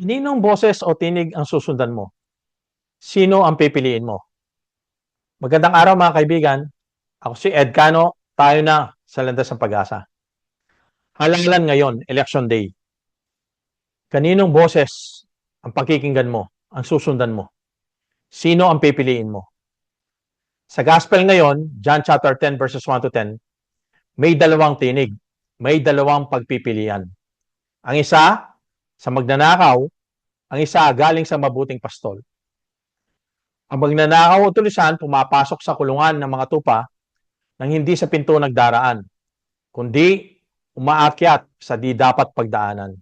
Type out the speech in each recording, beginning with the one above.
Ninong boses o tinig ang susundan mo? Sino ang pipiliin mo? Magandang araw mga kaibigan. Ako si Ed Cano. Tayo na sa Landas ng Pag-asa. Halalan ngayon, Election Day. Kaninong boses ang pakikinggan mo, ang susundan mo? Sino ang pipiliin mo? Sa Gospel ngayon, John chapter 10 verses 1 to 10, may dalawang tinig, may dalawang pagpipilian. Ang isa, sa magnanakaw, ang isa galing sa mabuting pastol. Ang magnanakaw o tulisan pumapasok sa kulungan ng mga tupa nang hindi sa pinto nagdaraan, kundi umaakyat sa di dapat pagdaanan.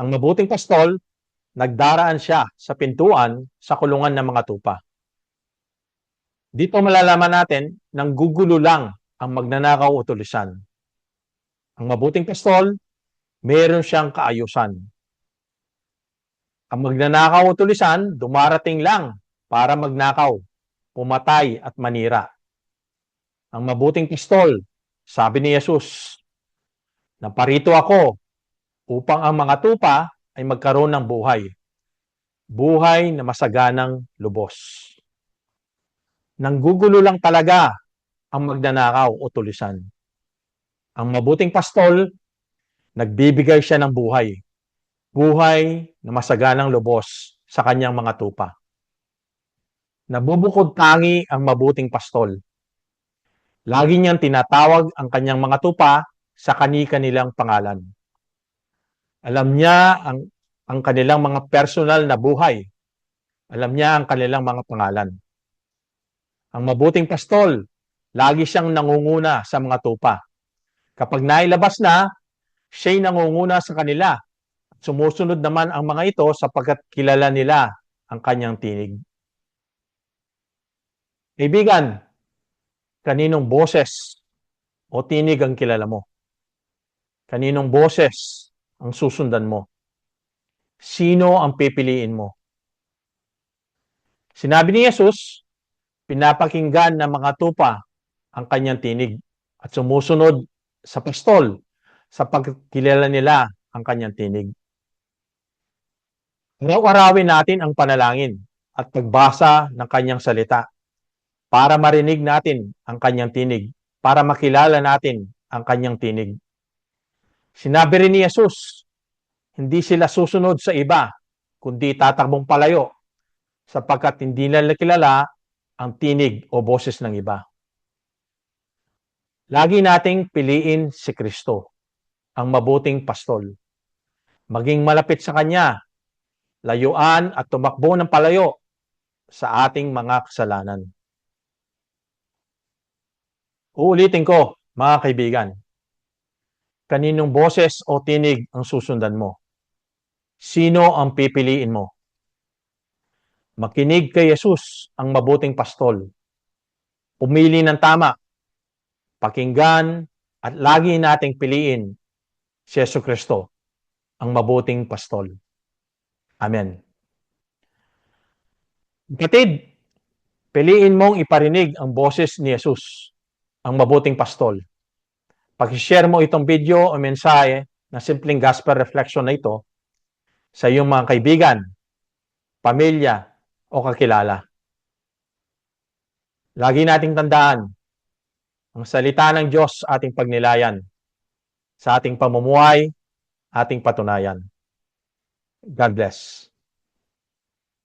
Ang mabuting pastol, nagdaraan siya sa pintuan sa kulungan ng mga tupa. Dito malalaman natin nang gugulo lang ang magnanakaw o tulisan. Ang mabuting pastol, meron siyang kaayusan. Ang magnanakaw o tulisan, dumarating lang para magnakaw, pumatay at manira. Ang mabuting pistol, sabi ni Jesus, Naparito ako upang ang mga tupa ay magkaroon ng buhay. Buhay na masaganang lubos. Nanggugulo lang talaga ang magnanakaw o tulisan. Ang mabuting pastol, nagbibigay siya ng buhay. Buhay na masaganang lubos sa kanyang mga tupa. Nabubukod tangi ang mabuting pastol. Lagi niyang tinatawag ang kanyang mga tupa sa kani-kanilang pangalan. Alam niya ang, ang kanilang mga personal na buhay. Alam niya ang kanilang mga pangalan. Ang mabuting pastol, lagi siyang nangunguna sa mga tupa. Kapag nailabas na, siya'y nangunguna sa kanila. Sumusunod naman ang mga ito sapagkat kilala nila ang kanyang tinig. Kaibigan, kaninong boses o tinig ang kilala mo? Kaninong boses ang susundan mo? Sino ang pipiliin mo? Sinabi ni Jesus, pinapakinggan ng mga tupa ang kanyang tinig at sumusunod sa pastol sa pagkilala nila ang kanyang tinig. Araw-arawin natin ang panalangin at pagbasa ng kanyang salita para marinig natin ang kanyang tinig, para makilala natin ang kanyang tinig. Sinabi rin ni Jesus, hindi sila susunod sa iba, kundi tatakbong palayo, sapagkat hindi nila kilala ang tinig o boses ng iba. Lagi nating piliin si Kristo, ang mabuting pastol. Maging malapit sa Kanya, layuan at tumakbo ng palayo sa ating mga kasalanan. Uulitin ko, mga kaibigan. Kaninong boses o tinig ang susundan mo? Sino ang pipiliin mo? Makinig kay Jesus, ang mabuting pastol. Pumili ng tama. Pakinggan at lagi nating piliin si Yesu Kristo, ang mabuting pastol. Amen. Kapatid, piliin mong iparinig ang boses ni Jesus, ang mabuting pastol. Pag-share mo itong video o mensahe na simpleng gospel reflection na ito sa iyong mga kaibigan, pamilya, o kakilala. Lagi nating tandaan, ang salita ng Diyos ating pagnilayan sa ating pamumuhay, ating patunayan. God bless.